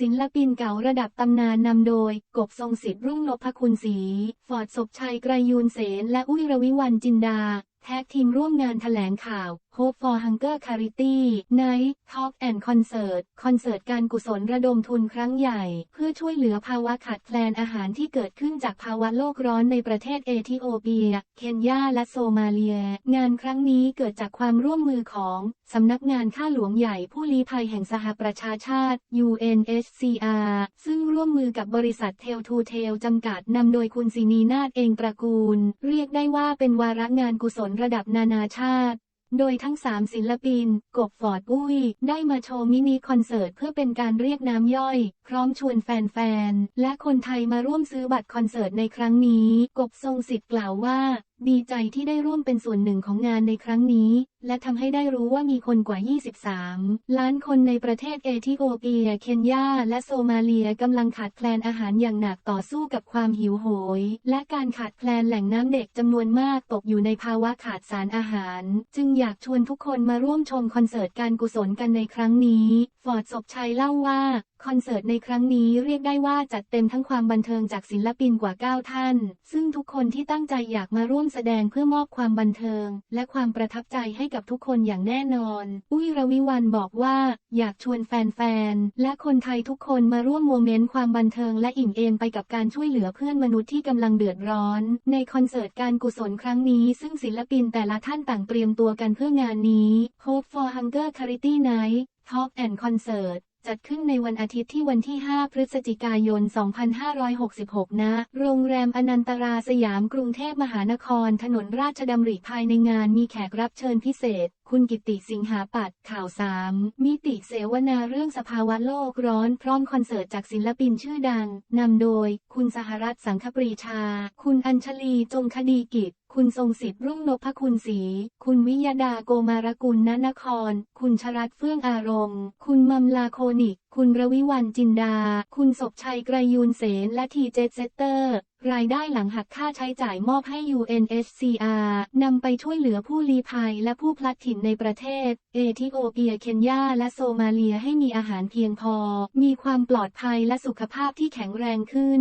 ศิลปินเก่าระดับตำนานนำโดย กบทรงสิทธิ์รุ่งนพคุณศรี ฟอร์ดศพชัยไกรยูนเสนและอุ้ยรวิวันจินดา แท็กทีมร่วมงานแถลงข่าว Hope for Hunger Charity Night Talk and Concert คอนเสิร์ตการกุศลระดมทุนครั้งใหญ่ เพื่อช่วยเหลือภาวะขาดแคลนอาหารที่เกิดขึ้นจากภาวะโลกร้อนในประเทศเอธิโอเปีย เคนยา และโซมาเลีย งานครั้งนี้เกิดจากความร่วมมือของสำนักงานข้าหลวงใหญ่ผู้ลี้ภัยแห่งสหประชาชาติ UNHCR ซึ่งร่วมมือกับบริษัทเทลทูเทลจำกัดนำโดยคุณศินีนาฏเองตระกูล เรียกได้ว่าเป็นวาระงานกุศลระดับนานาชาติ โดยทั้งสามศิลปิน กบฟอร์ดอุ้ย ได้มาโชว์มินิคอนเสิร์ตเพื่อเป็นการเรียกน้ำย่อย พร้อมชวนแฟนๆ และคนไทยมาร่วมซื้อบัตรคอนเสิร์ตในครั้งนี้ กบทรงสิทธิ์กล่าวว่า ดีใจที่ได้ร่วมเป็นส่วนหนึ่งของงานในครั้งนี้ และทำให้ได้รู้ว่ามีคนกว่า 23 ล้านคนในประเทศเอธิโอเปีย เคนยา และโซมาเลียกำลังขาดแคลนอาหารอย่างหนักต่อสู้กับความหิวโหย และการขาดแคลนแหล่งน้ำเด็กจำนวนมากตกอยู่ในภาวะขาดสารอาหาร จึงอยากชวนทุกคนมาร่วมชมคอนเสิร์ตการกุศลกันในครั้งนี้ ฟอร์ดศพชัยเล่าว่า คอนเสิร์ตในครั้งนี้เรียกได้ว่าจัดเต็มทั้งความบันเทิงจากศิลปินกว่า 9 ท่าน ซึ่งทุกคนที่ตั้งใจอยากมาร่วมแสดงเพื่อมอบความบันเทิง และความประทับใจให้กับทุกคนอย่างแน่นอน อุ้ยรวิวันบอกว่าอยากชวนแฟนๆ และคนไทยทุกคนมาร่วมโมเมนต์ความบันเทิงและอิ่มเอมไปกับการช่วยเหลือเพื่อนมนุษย์ที่กำลังเดือดร้อน ในคอนเสิร์ตการกุศลครั้งนี้ซึ่งศิลปินแต่ละท่านต่างเตรียมตัวกันเพื่องานนี้ Hope for Hunger Charity Night Talk and Concert จัดขึ้นในวันอาทิตย์ที่วันที่ 5 พฤศจิกายน 2566 ณ โรงแรมอนันตราสยามกรุงเทพมหานคร ถนนราชดำริภายในงานมีแขกรับเชิญพิเศษคุณกิติสิงหาปัดข่าวสามมิติเสวนาเรื่องสภาวะโลกร้อนพร้อมคอนเสิร์ตจากศิลปินชื่อดัง นำโดย คุณสหรัฐสังคปรีชา คุณอัญชลีจงคดีกิจ คุณทรงสิทธิ์รุ่งนพคุณศรีคุณวิยดาโกมารกุลนนคร คุณชรัตเฟื่องอารมณ์ คุณมัมลาโคนิก คุณรวิวันจินดา คุณศพชัยไกรยูนเสน และทีเจเซเตอร์ รายได้หลังหักค่าใช้จ่ายมอบให้ UNHCR นำไปช่วยเหลือผู้ลี้ภัยและผู้พลัดถิ่นในประเทศ เอธิโอเปีย เคนยา และโซมาเลียให้มีอาหารเพียงพอ มีความปลอดภัยและสุขภาพที่แข็งแรงขึ้น